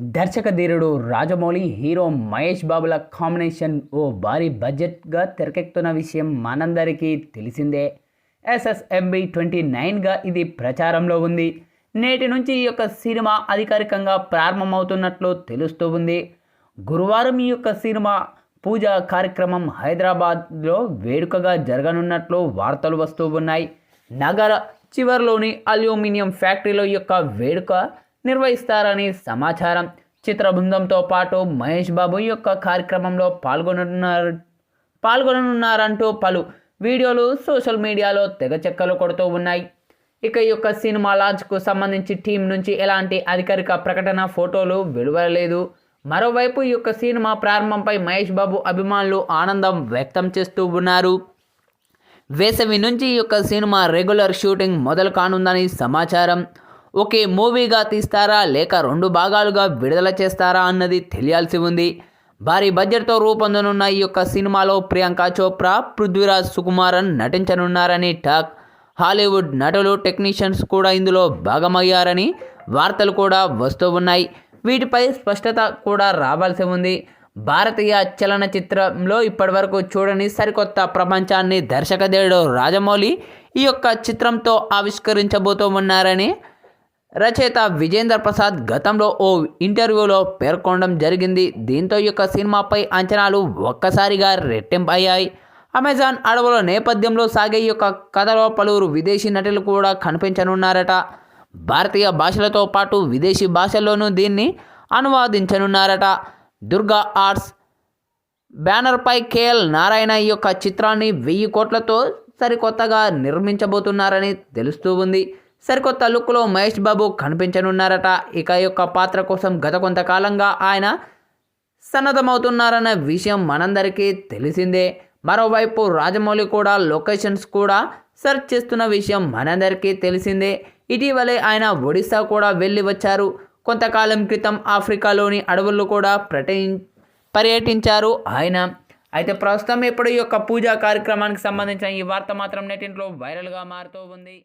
దర్శక ధీరుడు రాజమౌళి హీరో మహేష్ బాబుల కాంబినేషన్ ఓ భారీ బడ్జెట్గా తెరకెక్కుతున్న విషయం మనందరికీ తెలిసిందే. ఎస్ఎస్ఎంబి ట్వంటీ నైన్గా ఇది ప్రచారంలో ఉంది. నేటి నుంచి ఈ యొక్క సినిమా అధికారికంగా ప్రారంభమవుతున్నట్లు తెలుస్తూ ఉంది. గురువారం ఈ యొక్క సినిమా పూజ కార్యక్రమం హైదరాబాద్లో వేడుకగా జరగనున్నట్లు వార్తలు వస్తూ ఉన్నాయి. నగర చివర్లోని అల్యూమినియం ఫ్యాక్టరీలో ఈ యొక్క వేడుక నిర్వహిస్తారని సమాచారం. చిత్రబృందంతో పాటు మహేష్ బాబు ఈ యొక్క కార్యక్రమంలో పాల్గొనున్నారు పాల్గొననున్నారంటూ పలు వీడియోలు సోషల్ మీడియాలో తెగ చెక్కలు కొడుతూ ఉన్నాయి. ఇక ఈ యొక్క సినిమా లాంచ్కు సంబంధించి టీం నుంచి ఎలాంటి అధికారిక ప్రకటన ఫోటోలు వెలువడలేదు. మరోవైపు ఈ యొక్క సినిమా ప్రారంభంపై మహేష్ బాబు అభిమానులు ఆనందం వ్యక్తం చేస్తూ ఉన్నారు. వేసవి నుంచి ఈ యొక్క సినిమా రెగ్యులర్ షూటింగ్ మొదలు కానుందని సమాచారం. ఒకే మూవీగా తీస్తారా లేక రెండు భాగాలుగా విడుదల చేస్తారా అన్నది తెలియాల్సి ఉంది. భారీ బడ్జెట్తో రూపొందనున్న ఈ యొక్క సినిమాలో ప్రియాంక చోప్రా పృథ్వీరాజ్ సుకుమారన్ నటించనున్నారని టాక్. హాలీవుడ్ నటులు టెక్నీషియన్స్ కూడా ఇందులో భాగమయ్యారని వార్తలు కూడా వస్తూ ఉన్నాయి. వీటిపై స్పష్టత కూడా రావాల్సి ఉంది. భారతీయ చలనచిత్రంలో ఇప్పటివరకు చూడని సరికొత్త ప్రపంచాన్ని దర్శకధీరుడు రాజమౌళి ఈ యొక్క చిత్రంతో ఆవిష్కరించబోతూ ఉన్నారని రచయిత విజేంద్ర ప్రసాద్ గతంలో ఓ ఇంటర్వ్యూలో పేర్కొనడం జరిగింది. దీంతో యొక్క సినిమాపై అంచనాలు ఒక్కసారిగా రెట్టింపు అయ్యాయి అమెజాన్ అడవుల నేపథ్యంలో సాగే ఈ యొక్క కథలో పలువురు విదేశీ నటులు కూడా కనిపించనున్నారట. భారతీయ భాషలతో పాటు విదేశీ భాషల్లోనూ దీన్ని అనువాదించనున్నారట. దుర్గా ఆర్ట్స్ బ్యానర్పై కేఎల్ నారాయణ ఈ యొక్క చిత్రాన్ని వెయ్యి కోట్లతో సరికొత్తగా నిర్మించబోతున్నారని తెలుస్తూ ఉంది. సరికొత్త లుక్లో మహేష్ బాబు కనిపించనున్నారట. ఇక యొక్క పాత్ర కోసం గత కొంతకాలంగా ఆయన సన్నద్ధమవుతున్నారన్న విషయం మనందరికీ తెలిసిందే. మరోవైపు రాజమౌళి కూడా లొకేషన్స్ కూడా సెర్చ్ చేస్తున్న విషయం మనందరికీ తెలిసిందే. ఇటీవలే ఆయన ఒడిశా కూడా వెళ్ళి వచ్చారు. కొంతకాలం క్రితం ఆఫ్రికాలోని అడవుల్లో కూడా ప్రటి పర్యటించారు ఆయన. అయితే ప్రస్తుతం ఇప్పుడు ఈ యొక్క పూజా కార్యక్రమానికి సంబంధించిన ఈ వార్త మాత్రం నెటింట్లో వైరల్గా మారుతూ ఉంది.